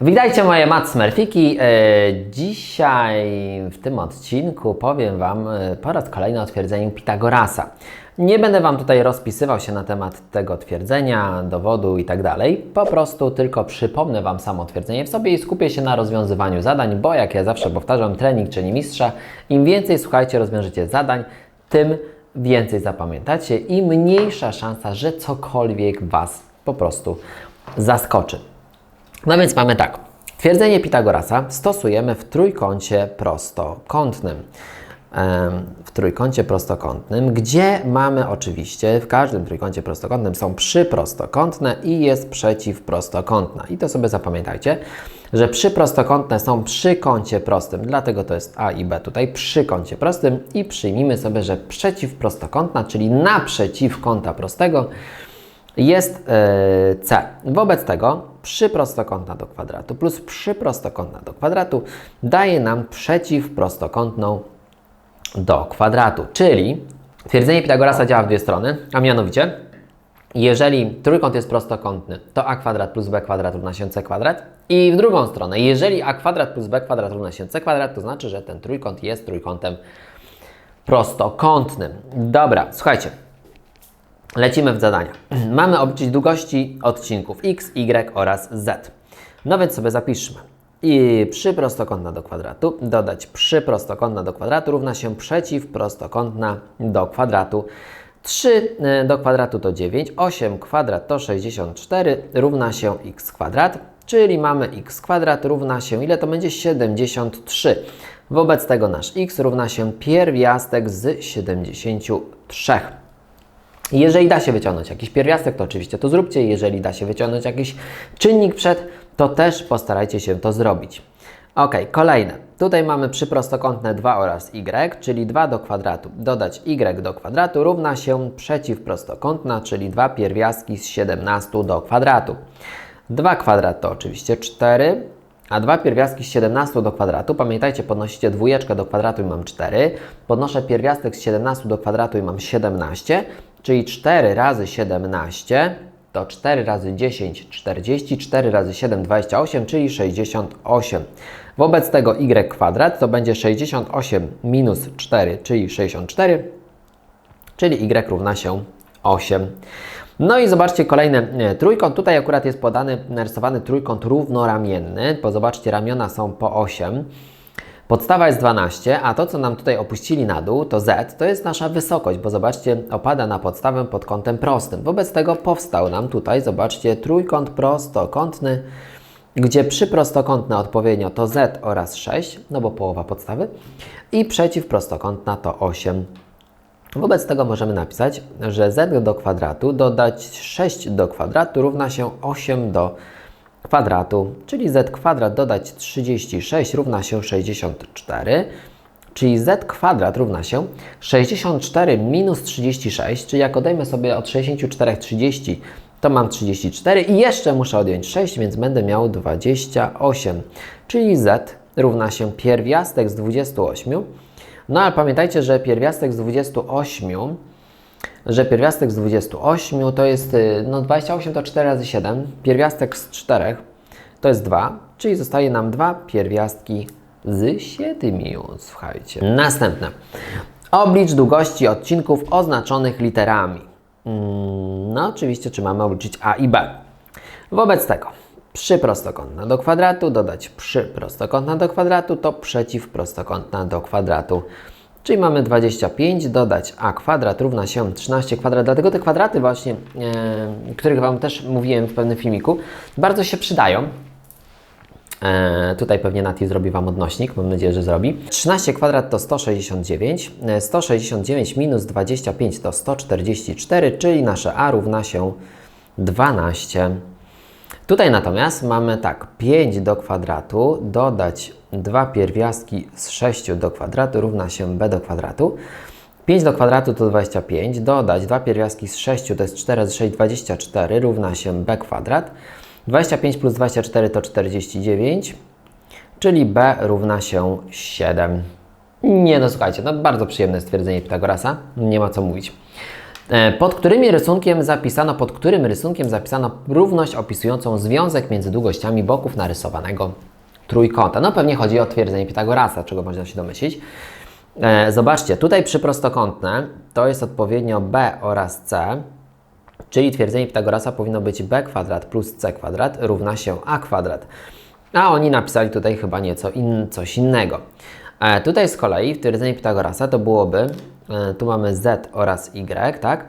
Witajcie moje mat Smurfiki. E, Dzisiaj w tym odcinku powiem Wam e, po raz kolejny o twierdzeniu Pitagorasa. Nie będę Wam tutaj rozpisywał się na temat tego twierdzenia, dowodu i tak. Po prostu tylko przypomnę Wam samo twierdzenie w sobie i skupię się na rozwiązywaniu zadań, bo jak ja zawsze powtarzam, trening czyni mistrza. Im więcej, słuchajcie, rozwiążecie zadań, tym więcej zapamiętacie i mniejsza szansa, że cokolwiek Was po prostu zaskoczy. No więc mamy tak. Twierdzenie Pitagorasa stosujemy w trójkącie prostokątnym. W trójkącie prostokątnym, gdzie mamy oczywiście, w każdym trójkącie prostokątnym są przyprostokątne i jest przeciwprostokątna. I to sobie zapamiętajcie, że przyprostokątne są przy kącie prostym, dlatego to jest A i B tutaj przy kącie prostym i przyjmijmy sobie, że przeciwprostokątna, czyli naprzeciw kąta prostego, jest e, C. Wobec tego przyprostokątna do kwadratu plus przyprostokątna do kwadratu daje nam przeciwprostokątną do kwadratu. Czyli twierdzenie Pitagorasa działa w dwie strony, a mianowicie jeżeli trójkąt jest prostokątny, to a kwadrat plus b kwadrat równa się c kwadrat. I w drugą stronę, jeżeli a kwadrat plus b kwadrat równa się c kwadrat, to znaczy, że ten trójkąt jest trójkątem prostokątnym. Dobra, słuchajcie, Lecimy w zadania. Mamy obliczyć długości odcinków x, y oraz z. No więc sobie zapiszmy. I przyprostokątna do kwadratu dodać przyprostokątna do kwadratu równa się przeciwprostokątna do kwadratu. 3 do kwadratu to 9, 8 kwadrat to 64 równa się x kwadrat, czyli mamy x kwadrat równa się, ile to będzie? 73. Wobec tego nasz x równa się pierwiastek z 73. Jeżeli da się wyciągnąć jakiś pierwiastek, to oczywiście to zróbcie. Jeżeli da się wyciągnąć jakiś czynnik przed, to też postarajcie się to zrobić. Ok, kolejne. Tutaj mamy przyprostokątne 2 oraz y, czyli 2 do kwadratu dodać y do kwadratu równa się przeciwprostokątna, czyli 2 pierwiastki z 17 do kwadratu. 2 kwadrat to oczywiście 4, a 2 pierwiastki z 17 do kwadratu, pamiętajcie, podnosicie dwójeczkę do kwadratu i mam 4, podnoszę pierwiastek z 17 do kwadratu i mam 17, czyli 4 razy 17 to 4 razy 10, 40, 4 razy 7, 28, czyli 68. Wobec tego y kwadrat to będzie 68 minus 4, czyli 64, czyli y równa się 8. No i zobaczcie kolejny e, trójkąt. Tutaj akurat jest podany, narysowany trójkąt równoramienny, bo zobaczcie, ramiona są po 8. Podstawa jest 12, a to, co nam tutaj opuścili na dół, to z, to jest nasza wysokość, bo zobaczcie, opada na podstawę pod kątem prostym. Wobec tego powstał nam tutaj, zobaczcie, trójkąt prostokątny, gdzie przyprostokątne odpowiednio to z oraz 6, no bo połowa podstawy, i przeciwprostokątna to 8. Wobec tego możemy napisać, że z do kwadratu dodać 6 do kwadratu równa się 8 do kwadratu, czyli z kwadrat dodać 36 równa się 64, czyli z kwadrat równa się 64 minus 36, czyli jak odejmę sobie od 64 30, to mam 34 i jeszcze muszę odjąć 6, więc będę miał 28, czyli z równa się pierwiastek z 28, no ale pamiętajcie, że pierwiastek z 28, że pierwiastek z 28 to jest, y, no 28 to 4 razy 7, pierwiastek z 4 to jest 2, czyli zostaje nam 2 pierwiastki z 7. Słuchajcie. Następne. Oblicz długości odcinków oznaczonych literami. Mm, No oczywiście, czy mamy obliczyć A i B. Wobec tego przyprostokątna do kwadratu dodać przyprostokątna do kwadratu to przeciwprostokątna do kwadratu. Czyli mamy 25 dodać a kwadrat równa się 13 kwadrat. Dlatego te kwadraty właśnie, e, których Wam też mówiłem w pewnym filmiku, bardzo się przydają. E, tutaj pewnie Nati zrobi Wam odnośnik, mam nadzieję, że zrobi. 13 kwadrat to 169, e, 169 minus 25 to 144, czyli nasze a równa się 12. Tutaj natomiast mamy tak, 5 do kwadratu dodać 2 pierwiastki z 6 do kwadratu równa się b do kwadratu. 5 do kwadratu to 25, dodać 2 pierwiastki z 6 to jest 4 razy 6, 24 równa się b kwadrat. 25 plus 24 to 49, czyli b równa się 7. Nie no słuchajcie, no bardzo przyjemne stwierdzenie Pitagorasa, nie ma co mówić. E, Pod którymi rysunkiem zapisano, pod którym rysunkiem zapisano równość opisującą związek między długościami boków narysowanego trójkąta? No pewnie chodzi o twierdzenie Pitagorasa, czego można się domyślić. E, Zobaczcie, tutaj przyprostokątne to jest odpowiednio b oraz c, czyli twierdzenie Pitagorasa powinno być b kwadrat plus c kwadrat równa się a kwadrat. A oni napisali tutaj chyba nieco in, coś innego. E, tutaj z kolei w twierdzeniu Pitagorasa to byłoby, e, tu mamy z oraz y, tak?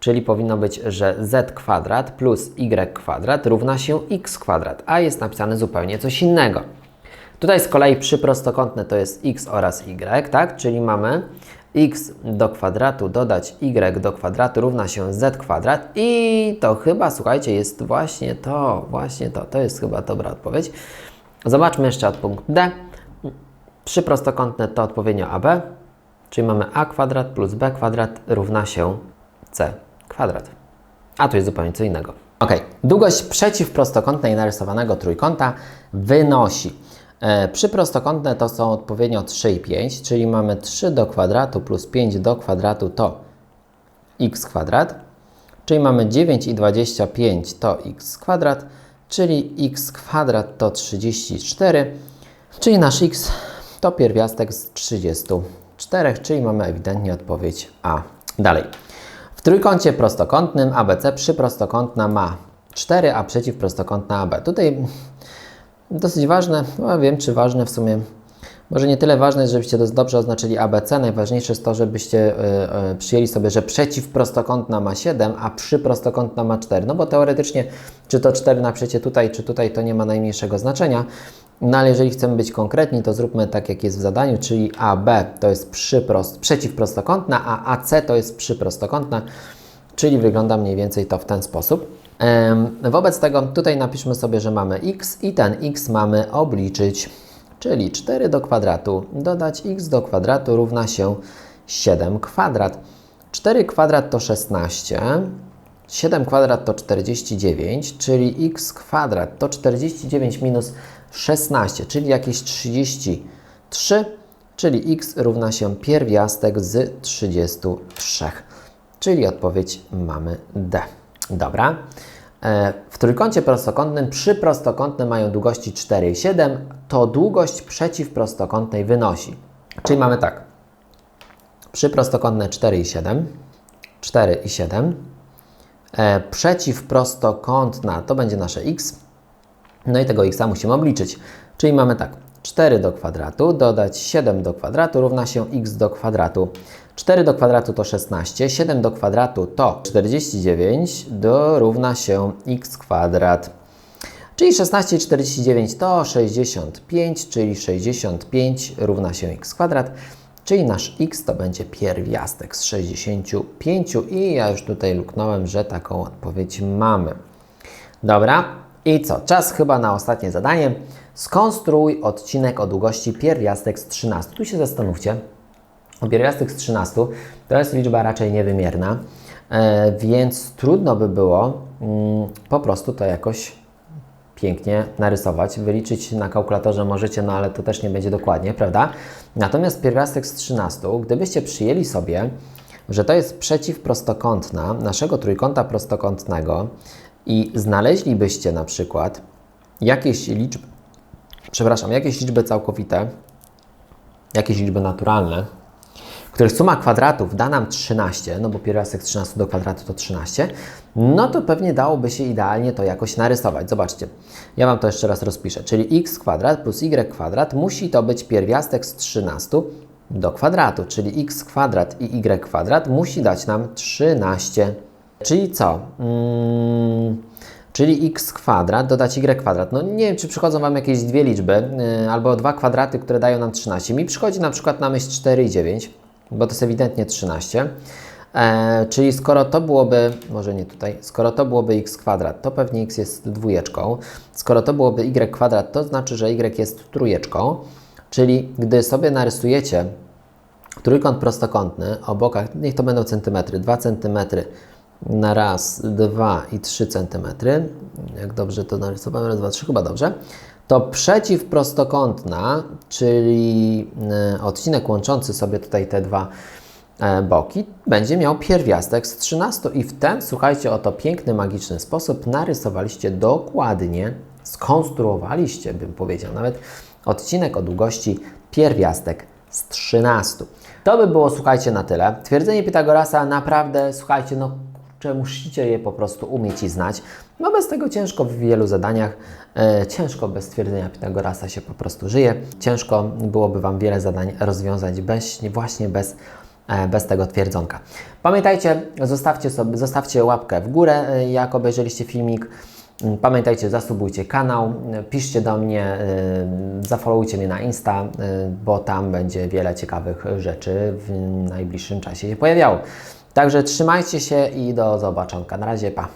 Czyli powinno być, że z kwadrat plus y kwadrat równa się x kwadrat, a jest napisane zupełnie coś innego. Tutaj z kolei przyprostokątne to jest x oraz y, tak? Czyli mamy x do kwadratu dodać y do kwadratu równa się z kwadrat i to chyba, słuchajcie, jest właśnie to, właśnie to, to jest chyba dobra odpowiedź. Zobaczmy jeszcze od punkt D. Przyprostokątne to odpowiednio AB, czyli mamy a kwadrat plus b kwadrat równa się c kwadrat. A tu jest zupełnie co innego. Ok, długość przeciwprostokątnej narysowanego trójkąta wynosi. E, przyprostokątne to są odpowiednio 3 i 5, czyli mamy 3 do kwadratu plus 5 do kwadratu to x kwadrat, czyli mamy 9 i 25 to x kwadrat, czyli x kwadrat to 34, czyli nasz x to pierwiastek z 34, czyli mamy ewidentnie odpowiedź A. Dalej. W trójkącie prostokątnym ABC przyprostokątna ma 4, a przeciwprostokątna AB. Tutaj dosyć ważne, no wiem czy ważne w sumie, może nie tyle ważne, żebyście to dobrze oznaczyli ABC, najważniejsze jest to, żebyście y, y, przyjęli sobie, że przeciwprostokątna ma 7, a przyprostokątna ma 4. No bo teoretycznie, czy to 4 napiszecie tutaj, czy tutaj, to nie ma najmniejszego znaczenia. No ale jeżeli chcemy być konkretni, to zróbmy tak, jak jest w zadaniu, czyli AB to jest przyprost, przeciwprostokątna, a AC to jest przyprostokątna, czyli wygląda mniej więcej to w ten sposób. Wobec tego tutaj napiszmy sobie, że mamy x i ten x mamy obliczyć, czyli 4 do kwadratu dodać x do kwadratu równa się 7 kwadrat. 4 kwadrat to 16, 7 kwadrat to 49, czyli x kwadrat to 49 minus 16, czyli jakieś 33, czyli x równa się pierwiastek z 33, czyli odpowiedź mamy D. Dobra. E, w trójkącie prostokątnym przyprostokątne mają długości 4 i 7, to długość przeciwprostokątnej wynosi. Czyli mamy tak. Przyprostokątne 4 i 7, 4 i 7. E, przeciwprostokątna to będzie nasze x, no i tego x musimy obliczyć. Czyli mamy tak, 4 do kwadratu dodać 7 do kwadratu równa się x do kwadratu. 4 do kwadratu to 16, 7 do kwadratu to 49, do równa się x kwadrat. Czyli 16 i 49 to 65, czyli 65 równa się x kwadrat. Czyli nasz x to będzie pierwiastek z 65 i ja już tutaj luknąłem, że taką odpowiedź mamy. Dobra, i co? Czas chyba na ostatnie zadanie. Skonstruuj odcinek o długości pierwiastek z 13. Tu się zastanówcie. Pierwiastek z 13 to jest liczba raczej niewymierna, e, więc trudno by było mm, po prostu to jakoś pięknie narysować. Wyliczyć na kalkulatorze możecie, no ale to też nie będzie dokładnie, prawda? Natomiast pierwiastek z 13, gdybyście przyjęli sobie, że to jest przeciwprostokątna naszego trójkąta prostokątnego, i znaleźlibyście na przykład jakieś liczby, przepraszam, jakieś liczby całkowite, jakieś liczby naturalne, których suma kwadratów da nam 13, no bo pierwiastek z 13 do kwadratu to 13, no to pewnie dałoby się idealnie to jakoś narysować. Zobaczcie, ja Wam to jeszcze raz rozpiszę, czyli x kwadrat plus y kwadrat musi to być pierwiastek z 13 do kwadratu, czyli x kwadrat i y kwadrat musi dać nam 13. Czyli co? Hmm, czyli x kwadrat dodać y kwadrat. No nie wiem, czy przychodzą Wam jakieś dwie liczby, yy, albo dwa kwadraty, które dają nam 13. Mi przychodzi na przykład na myśl 4 i 9, bo to jest ewidentnie 13. E, czyli skoro to byłoby, może nie tutaj, skoro to byłoby x kwadrat, to pewnie x jest dwójeczką. Skoro to byłoby y kwadrat, to znaczy, że y jest trójeczką. Czyli gdy sobie narysujecie trójkąt prostokątny o bokach, niech to będą centymetry, 2 centymetry na raz, dwa i trzy centymetry, jak dobrze to narysowałem, raz, dwa, trzy, chyba dobrze, to przeciwprostokątna, czyli e, odcinek łączący sobie tutaj te dwa e, boki, będzie miał pierwiastek z 13 i w ten, słuchajcie, oto piękny, magiczny sposób narysowaliście dokładnie, skonstruowaliście, bym powiedział, nawet odcinek o długości pierwiastek z 13. To by było, słuchajcie, na tyle. Twierdzenie Pitagorasa naprawdę, słuchajcie, no kurczę, musicie je po prostu umieć i znać. No bez tego ciężko w wielu zadaniach, e, ciężko bez twierdzenia Pitagorasa się po prostu żyje. Ciężko byłoby Wam wiele zadań rozwiązać bez, właśnie bez, e, bez tego twierdzonka. Pamiętajcie, zostawcie, sobie, zostawcie łapkę w górę, e, jak obejrzeliście filmik. Mm, Pamiętajcie, zasubujcie kanał, y, piszcie do mnie, zafollowujcie mnie na Insta, bo tam będzie wiele ciekawych rzeczy w najbliższym czasie się pojawiało. Także trzymajcie się i do zobaczonka. Na razie, pa!